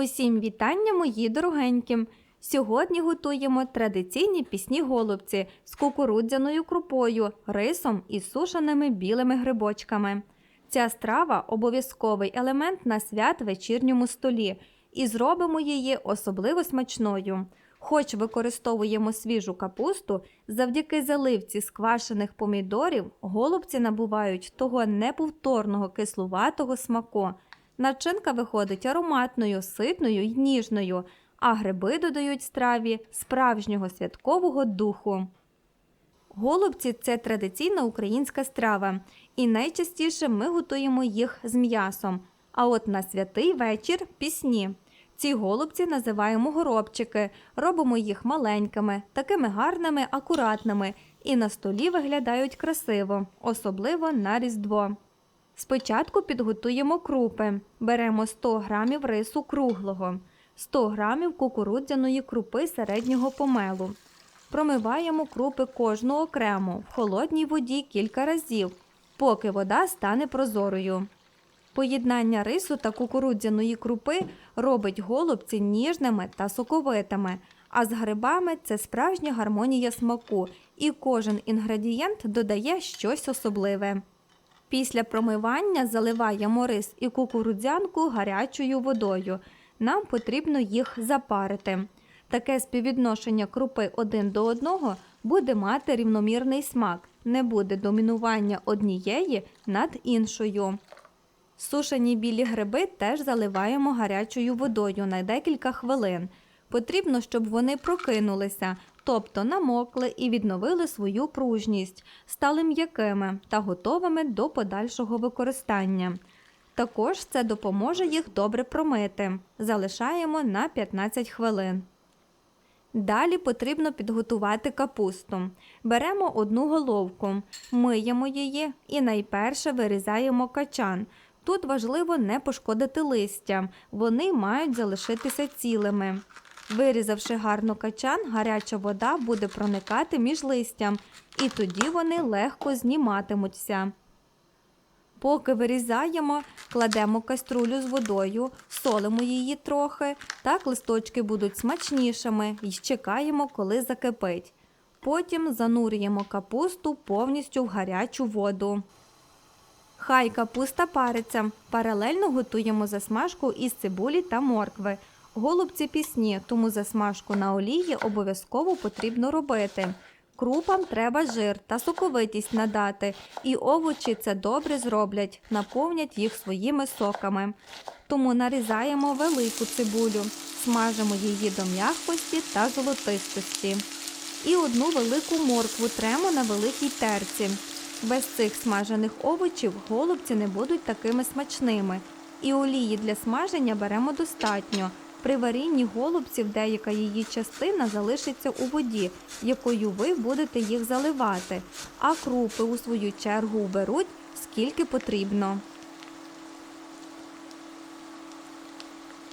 Усім вітання, мої дорогенькі! Сьогодні готуємо традиційні пісні голубці з кукурудзяною крупою, рисом і сушеними білими грибочками. Ця страва обов'язковий елемент на свят вечірньому столі, і зробимо її особливо смачною. Хоч використовуємо свіжу капусту, завдяки заливці з квашених помідорів голубці набувають того неповторного кислуватого смаку. Начинка виходить ароматною, ситною й ніжною, а гриби додають страві справжнього святкового духу. Голубці це традиційна українська страва, і найчастіше ми готуємо їх з м'ясом. А от на святий вечір пісні. Ці голубці називаємо горобчики, робимо їх маленькими, такими гарними, акуратними, і на столі виглядають красиво, особливо на Різдво. Спочатку підготуємо крупи. Беремо 100 г рису круглого, 100 г кукурудзяної крупи середнього помелу. Промиваємо крупи кожну окремо в холодній воді кілька разів, поки вода стане прозорою. Поєднання рису та кукурудзяної крупи робить голубці ніжними та соковитими, а з грибами це справжня гармонія смаку, і кожен інгредієнт додає щось особливе. Після промивання заливаємо рис і кукурудзянку гарячою водою. Нам потрібно їх запарити. Таке співвідношення крупи один до одного буде мати рівномірний смак, не буде домінування однієї над іншою. Сушені білі гриби теж заливаємо гарячою водою на декілька хвилин. Потрібно, щоб вони прокинулися, тобто намокли і відновили свою пружність, стали м'якими та готовими до подальшого використання. Також це допоможе їх добре промити. Залишаємо на 15 хвилин. Далі потрібно підготувати капусту. Беремо одну головку, миємо її і найперше вирізаємо качан. Тут важливо не пошкодити листя, вони мають залишитися цілими. Вирізавши гарно качан, гаряча вода буде проникати між листям, і тоді вони легко зніматимуться. Поки вирізаємо, кладемо каструлю з водою, солимо її трохи, так листочки будуть смачнішими і чекаємо, коли закипить. Потім занурюємо капусту повністю в гарячу воду. Хай капуста париться. Паралельно готуємо засмажку із цибулі та моркви. Голубці пісні, тому засмажку на олії обов'язково потрібно робити. Крупам треба жир та соковитість надати, і овочі це добре зроблять, наповнять їх своїми соками. Тому нарізаємо велику цибулю, смажимо її до м'якості та золотистості. І одну велику моркву тремо на великій терці. Без цих смажених овочів голубці не будуть такими смачними. І олії для смаження беремо достатньо. При варінні голубців деяка її частина залишиться у воді, якою ви будете їх заливати, а крупи у свою чергу беруть скільки потрібно.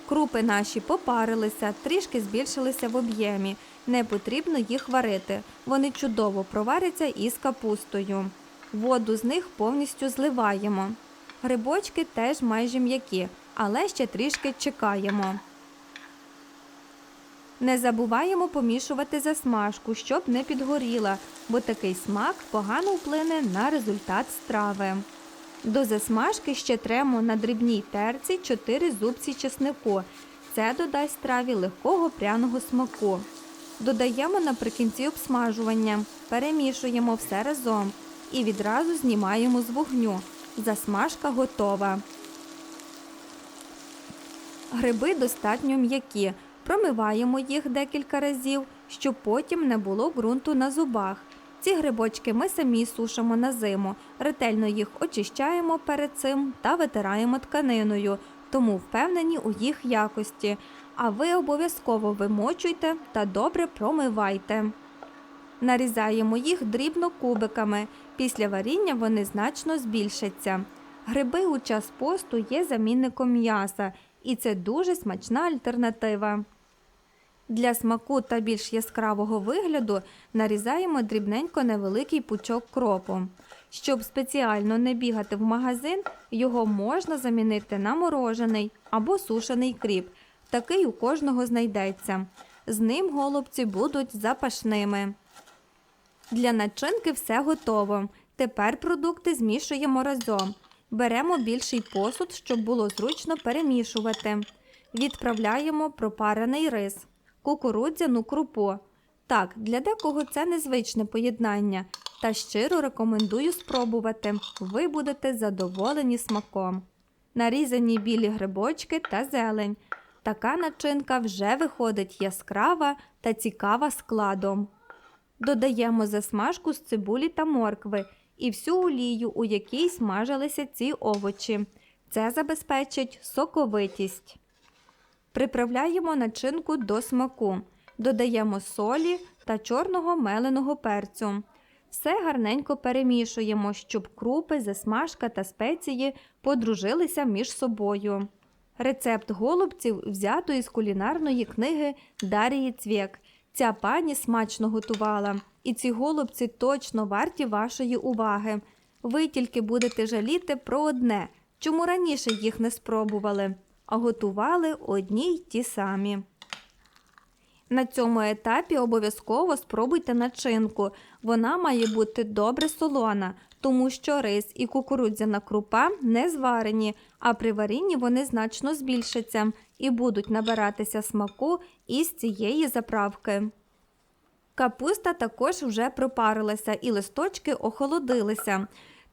Крупи наші попарилися, трішки збільшилися в об'ємі. Не потрібно їх варити. Вони чудово проваряться із капустою. Воду з них повністю зливаємо. Грибочки теж майже м'які, але ще трішки чекаємо. Не забуваємо помішувати засмажку, щоб не підгоріла, бо такий смак погано вплине на результат страви. До засмажки ще тремо на дрібній терці 4 зубці чеснику. Це додасть страві легкого пряного смаку. Додаємо наприкінці обсмажування, перемішуємо все разом і відразу знімаємо з вогню. Засмажка готова. Гриби достатньо м'які. Промиваємо їх декілька разів, щоб потім не було ґрунту на зубах. Ці грибочки ми самі сушимо на зиму, ретельно їх очищаємо перед цим та витираємо тканиною, тому впевнені у їх якості. А ви обов'язково вимочуйте та добре промивайте. Нарізаємо їх дрібно кубиками. Після варіння вони значно збільшаться. Гриби у час посту є замінником м'яса, і це дуже смачна альтернатива. Для смаку та більш яскравого вигляду нарізаємо дрібненько невеликий пучок кропу. Щоб спеціально не бігати в магазин, його можна замінити на морожений або сушений кріп. Такий у кожного знайдеться. З ним голубці будуть запашними. Для начинки все готово. Тепер продукти змішуємо разом. Беремо більший посуд, щоб було зручно перемішувати. Відправляємо пропарений рис, кукурудзяну крупу. Так, для декого це незвичне поєднання, та щиро рекомендую спробувати. Ви будете задоволені смаком. Нарізані білі грибочки та зелень. Така начинка вже виходить яскрава та цікава складом. Додаємо засмажку з цибулі та моркви і всю олію, у якій смажилися ці овочі. Це забезпечить соковитість. Приправляємо начинку до смаку. Додаємо солі та чорного меленого перцю. Все гарненько перемішуємо, щоб крупи, засмажка та спеції подружилися між собою. Рецепт голубців взято із кулінарної книги Дарії Цвєк. Ця пані смачно готувала, і ці голубці точно варті вашої уваги. Ви тільки будете жаліти про одне, чому раніше їх не спробували, а готували одні й ті самі. На цьому етапі обов'язково спробуйте начинку. Вона має бути добре солона, тому що рис і кукурудзяна крупа не зварені, а при варінні вони значно збільшаться і будуть набиратися смаку із цієї заправки. Капуста також вже пропарилася і листочки охолодилися.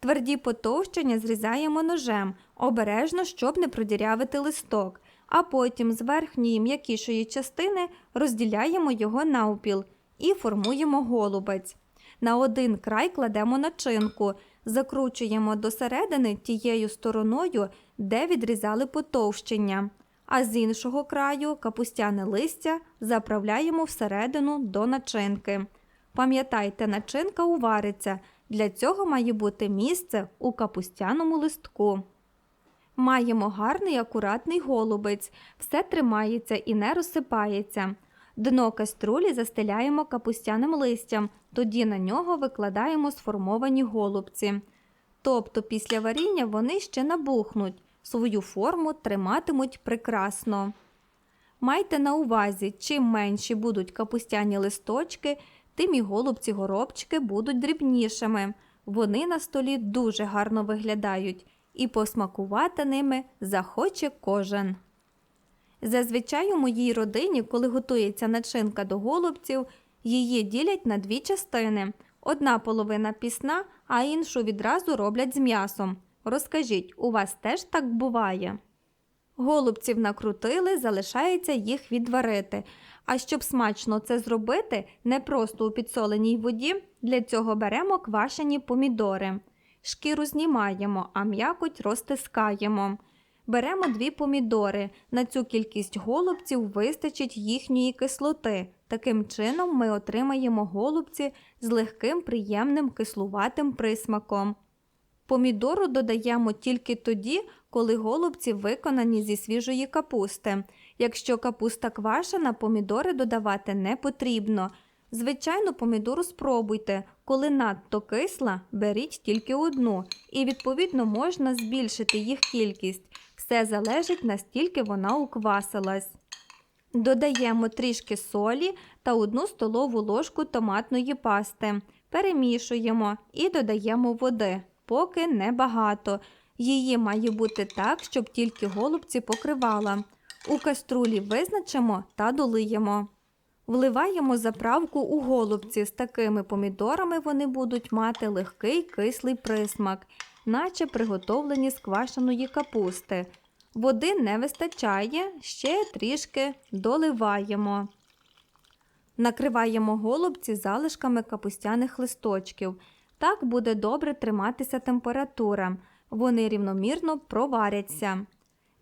Тверді потовщення зрізаємо ножем, обережно, щоб не продірявити листок, а потім з верхньої м'якішої частини розділяємо його навпіл і формуємо голубець. На один край кладемо начинку, закручуємо до середини тією стороною, де відрізали потовщення, а з іншого краю капустяне листя заправляємо всередину до начинки. Пам'ятайте, начинка увариться. Для цього має бути місце у капустяному листку. Маємо гарний акуратний голубець, все тримається і не розсипається. Дно каструлі застеляємо капустяним листям, тоді на нього викладаємо сформовані голубці. Тобто після варіння вони ще набухнуть, свою форму триматимуть прекрасно. Майте на увазі, чим менші будуть капустяні листочки, тим і голубці-горобчики будуть дрібнішими. Вони на столі дуже гарно виглядають, і посмакувати ними захоче кожен. Зазвичай у моїй родині, коли готується начинка до голубців, її ділять на дві частини. Одна половина пісна, а іншу відразу роблять з м'ясом. Розкажіть, у вас теж так буває? Голубців накрутили, залишається їх відварити. А щоб смачно це зробити, не просто у підсоленій воді, для цього беремо квашені помідори. Шкіру знімаємо, а м'якоть розтискаємо. Беремо дві помідори. На цю кількість голубців вистачить їхньої кислоти. Таким чином ми отримаємо голубці з легким приємним кислуватим присмаком. Помідору додаємо тільки тоді, коли голубці виконані зі свіжої капусти. Якщо капуста квашена, помідори додавати не потрібно. Звичайно, помідору спробуйте. Коли надто кисла, беріть тільки одну, і відповідно можна збільшити їх кількість. Все залежить настільки вона уквасилась. Додаємо трішки солі та одну столову ложку томатної пасти. Перемішуємо і додаємо води, поки небагато. Її має бути так, щоб тільки голубці покривала. У каструлі визначимо та долиємо. Вливаємо заправку у голубці. З такими помідорами вони будуть мати легкий кислий присмак, наче приготовлені з квашеної капусти. Води не вистачає, ще трішки доливаємо. Накриваємо голубці залишками капустяних листочків. Так буде добре триматися температура. Вони рівномірно проваряться.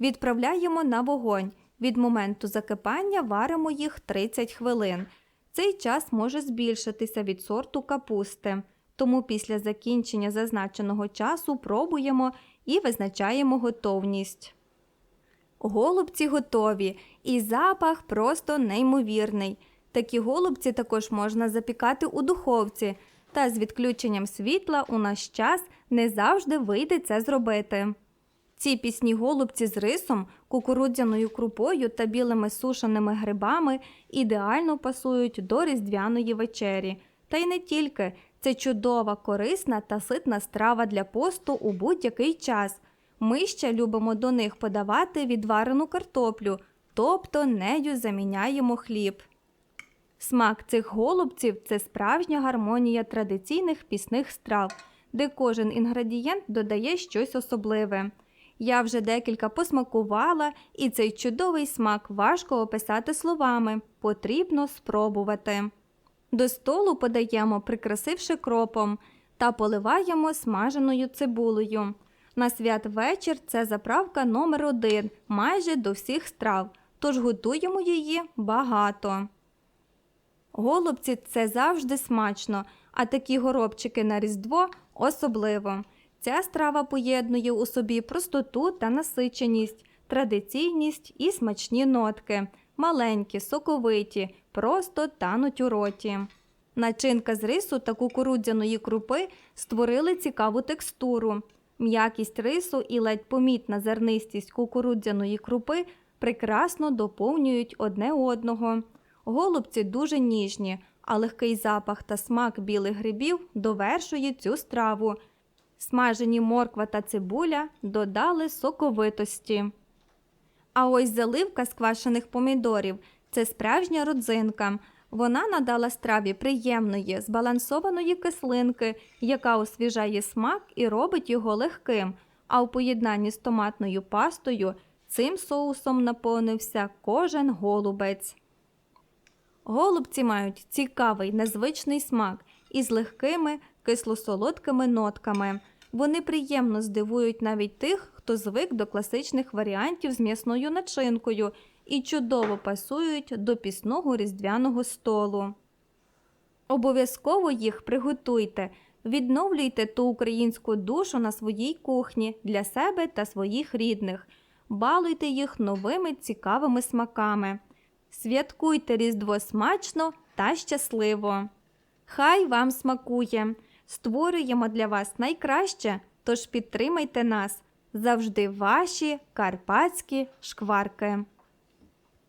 Відправляємо на вогонь. Від моменту закипання варимо їх 30 хвилин. Цей час може збільшитися від сорту капусти, тому після закінчення зазначеного часу пробуємо і визначаємо готовність. Голубці готові, і запах просто неймовірний. Такі голубці також можна запікати у духовці, та з відключенням світла у наш час не завжди вийде це зробити. Ці пісні голубці з рисом, кукурудзяною крупою та білими сушеними грибами ідеально пасують до різдвяної вечері. Та й не тільки це чудова, корисна та ситна страва для посту у будь-який час. Ми ще любимо до них подавати відварену картоплю, тобто нею заміняємо хліб. Смак цих голубців це справжня гармонія традиційних пісних страв, де кожен інгредієнт додає щось особливе. Я вже декілька посмакувала, і цей чудовий смак важко описати словами, потрібно спробувати. До столу подаємо, прикрасивши кропом, та поливаємо смаженою цибулею. На святвечір це заправка номер один майже до всіх страв, тож готуємо її багато. Голубці це завжди смачно, а такі горобчики на Різдво особливо. Ця страва поєднує у собі простоту та насиченість, традиційність і смачні нотки, маленькі, соковиті, просто тануть у роті. Начинка з рису та кукурудзяної крупи створили цікаву текстуру. М'якість рису і ледь помітна зернистість кукурудзяної крупи прекрасно доповнюють одне одного. Голубці дуже ніжні, а легкий запах та смак білих грибів довершує цю страву. Смажені морква та цибуля додали соковитості. А ось заливка з квашених помідорів це справжня родзинка. Вона надала страві приємної, збалансованої кислинки, яка освіжає смак і робить його легким. А в поєднанні з томатною пастою цим соусом наповнився кожен голубець. Голубці мають цікавий незвичний смак із легкими кисло-солодкими нотками. Вони приємно здивують навіть тих, хто звик до класичних варіантів з м'ясною начинкою і чудово пасують до пісного різдвяного столу. Обов'язково їх приготуйте, відновлюйте ту українську душу на своїй кухні для себе та своїх рідних, балуйте їх новими цікавими смаками. Святкуйте Різдво смачно та щасливо! Хай вам смакує! Створюємо для вас найкраще, тож підтримайте нас завжди ваші карпатські шкварки.